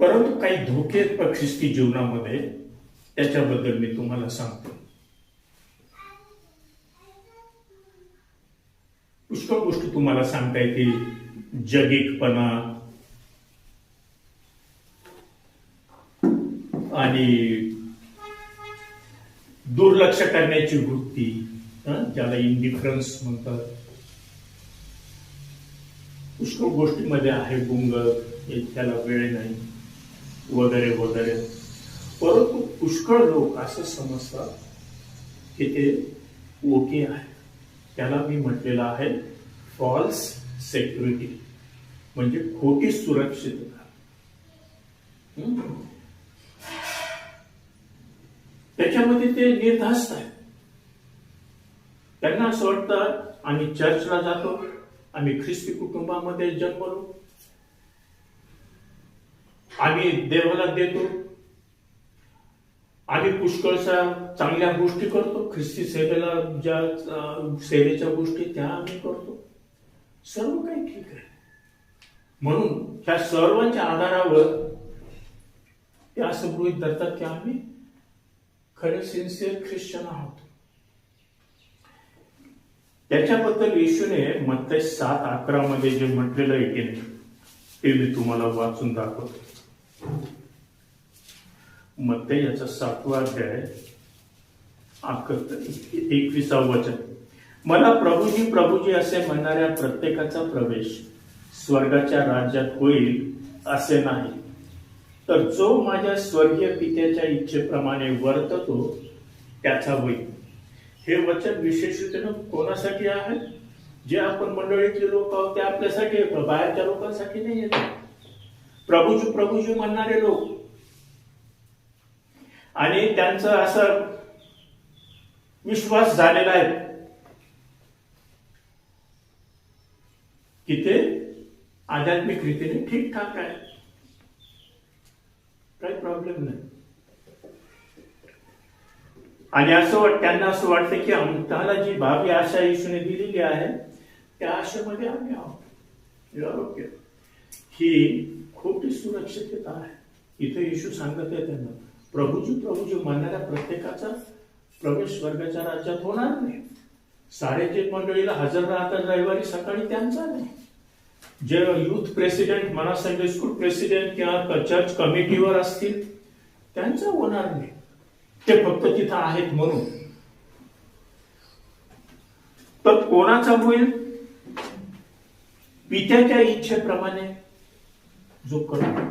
परंतु काही धोके आहेत जीवनामध्ये त्याच्याबद्दल मी तुम्हाला सांगतो. पुष्कळ गोष्टी तुम्हाला सांगता येतील. जगिकपणा आणि दुर्लक्ष करण्याची वृत्ती ज्याला इंडिफरन्स म्हणतात. पुष्कळ गोष्टीमध्ये आहे गुंग हे त्याला वेळ नाही. वगैरे वगैरे. परंतु पुष्कळ लोक असं समजतात की ते ओके आहे त्याला मी म्हटलेलं आहे फॉल्स सेक्युरिटी म्हणजे खोटी सुरक्षितता त्याच्यामध्ये ते निर्धास्त आहेत. त्यांना असं वाटतं आम्ही चर्चला जातो आम्ही ख्रिस्ती कुटुंबामध्ये जन्मलो. आम्ही देवाला देतो. आम्ही पुष्कळशा चांगल्या गोष्टी करतो. ख्रिस्ती सेवेला ज्या सेवेच्या गोष्टी त्या आम्ही करतो. सर्व काही ठीक आहे. म्हणून ह्या सर्वांच्या आधारावर ते असं गृहित धरतात की आम्ही खरे सिन्सिअर ख्रिश्चन आहोत. त्याच्याबद्दल येशूने मत्ते सात अकरा मध्ये जे म्हटलेलं आहे की ते मी तुम्हाला वाचून दाखवतो. मत्ते याचा सातवा अध्याय एकविसावं वचन. मला प्रभूजी प्रभूजी असे म्हणणाऱ्या प्रत्येकाचा प्रवेश स्वर्गाच्या राज्यात होईल असे नाही. तर जो माझ्या स्वर्गीय पित्याच्या इच्छेप्रमाणे वर्ततो त्याचा होईल. हे वचन विशेषतेनं कोणासाठी आहे? जे आपण मंडळीतले लोक आहोत ते आपल्यासाठी बाहेरच्या लोकांसाठी नाही येत प्रभूजू प्रभूजू म्हणणारे लोक. आणि त्यांचं असं विश्वास झालेला आहे. की ते आध्यात्मिक रीतीने ठीकठाक आहे काही प्रॉब्लेम नाही. आणि असं वाट त्यांना असं वाटतं की आम्हाला जी भावी आशा येशूने दिलेली आहे त्या आशेमध्ये आम्ही आहोत. ही खोटी सुरक्षितता आहे. इथे येशू सांगत आहे त्यांना प्रभूजी प्रभूजी म्हणणाऱ्या प्रत्येकाचा प्रवेश वर्गाच्या राज्यात होणार नाही. साडेतीन मंडळीला हजर राहतात रविवारी सकाळी त्यांचा नाही. जे युथ प्रेसिडेंट मला संडे स्कूल प्रेसिडेंट किंवा चर्च कमिटीवर असतील त्यांचं होणार नाही. ते फक्त तिथं आहेत म्हणून. तर कोणाचा होईल? पित्याच्या इच्छेप्रमाणे जो करतो